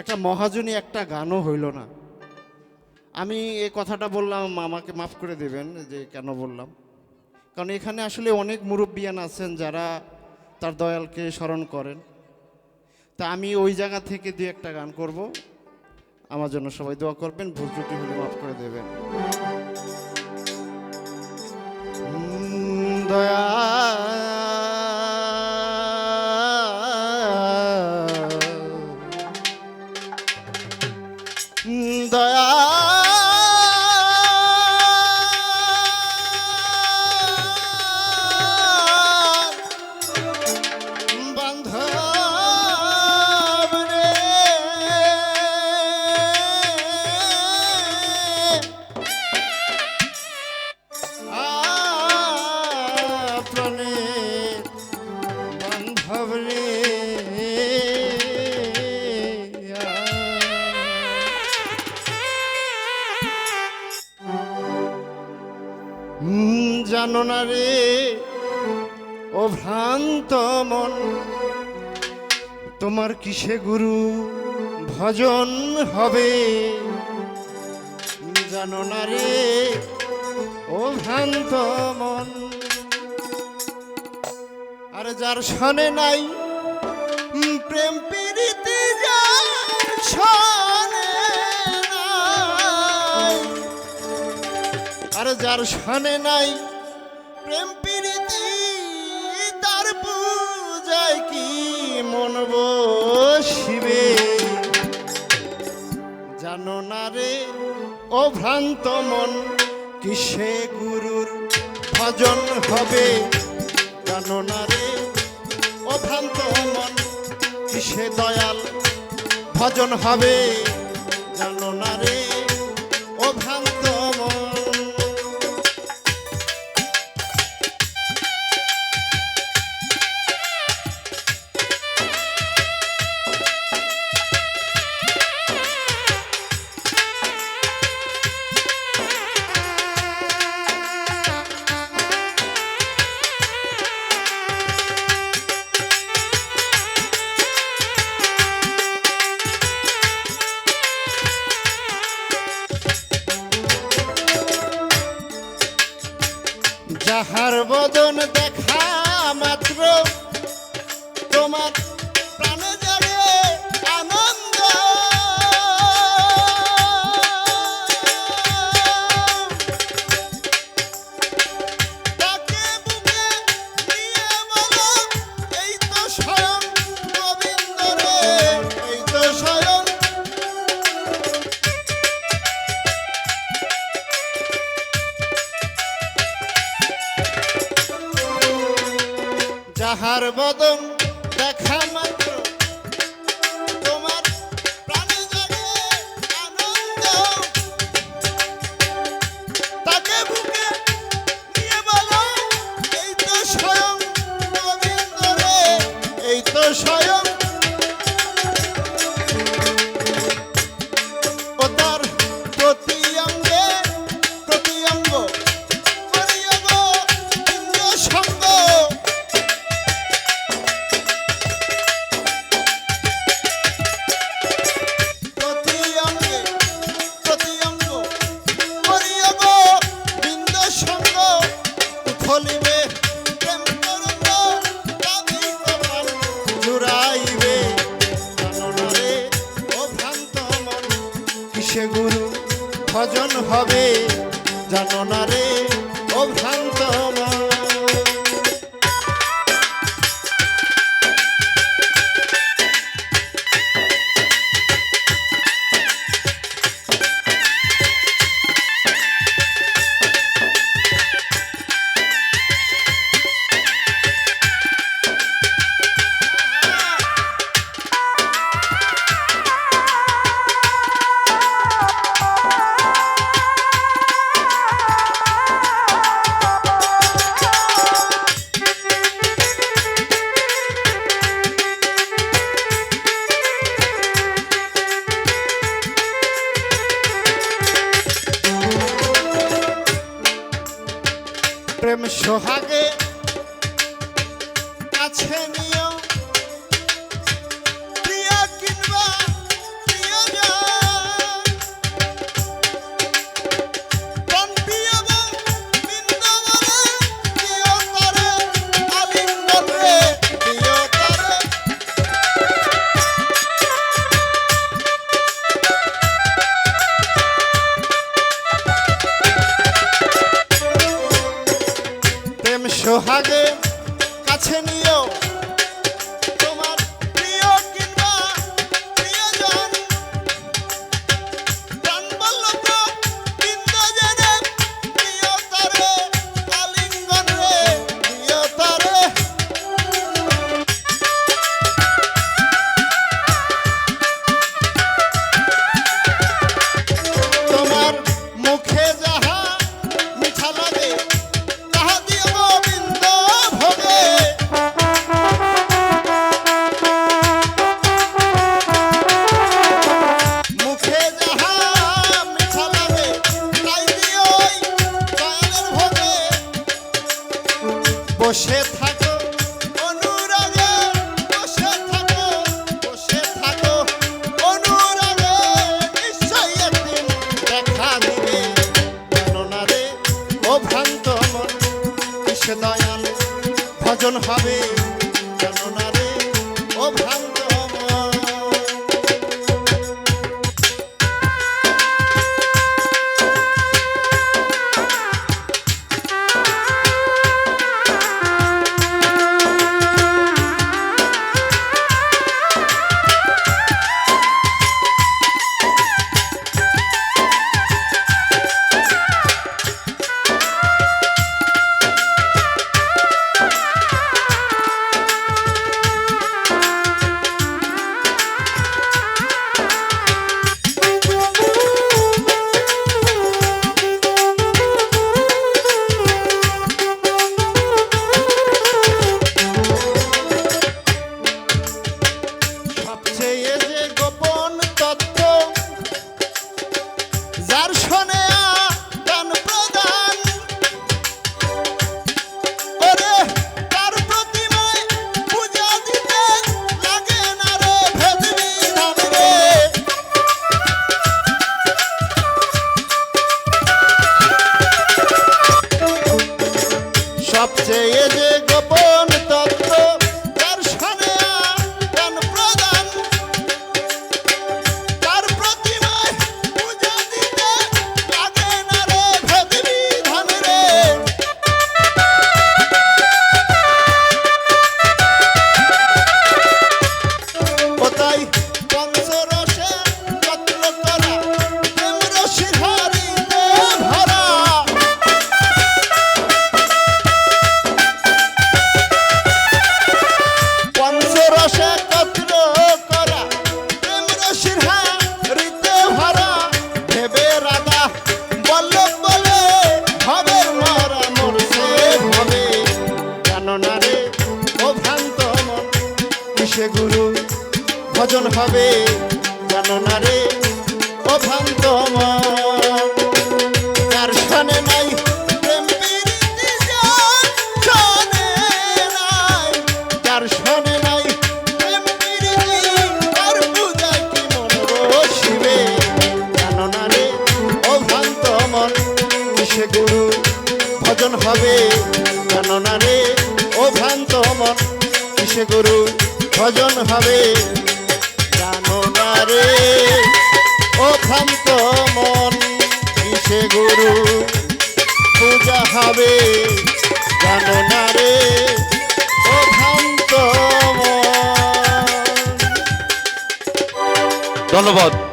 একটা মহাজনী একটা গানও হইল না। আমি এ কথাটা বললাম আমাকে মাফ করে দেবেন যে কেন বললাম। কারণ এখানে আসলে অনেক মুরব্বিয়ান আছেন যারা তার দয়ালকে স্মরণ করেন। তা আমি ওই জায়গা থেকে দুই একটা গান করব। আমার জন্য সবাই দোয়া করবেন, ভুল ত্রুটি হলে মাফ করে দেবেন। দয়া না না রে। ও ভ্রান্ত মন, তোমার কিসে গুরু ভজন হবে? জানো না রে, ও ভ্রান্ত মন। আর যার সনে নাই প্রেম প্রীতি যার সনে আর যার সনে নাই প্রেম প্রীতি তার পূজায় কি মন বসিবে? জানো না রে ও ভ্রান্ত মন, কিসে গুরুর ভজন হবে? জানো না রে ও ভ্রান্ত মন, কিসে দয়াল ভজন হবে? জানো না রে যাহার বদন দেখা যাহার বদন দেখা মাত্র ভজন হবে জানো না রে ও ভ্রান্ত কাছে নিয়ে বসে থাকো। অনুরাগে বসে থাকো বসে থাকো। অনুরাগে দেখা দিবে। কেননা রে ভজন হবে। কেননা রে ও ভ্রান্ত মন কিসে গুরু? ভজন হবে? জানো না রে? ও ভ্রান্ত মন স্থানে শোনে কিসে গুরু ভজন হবে। জানো না রে, ও ভ্রান্ত মন কিসে গুরু পূজা হবে। জানো না রে, ও মন। ধন্যবাদ।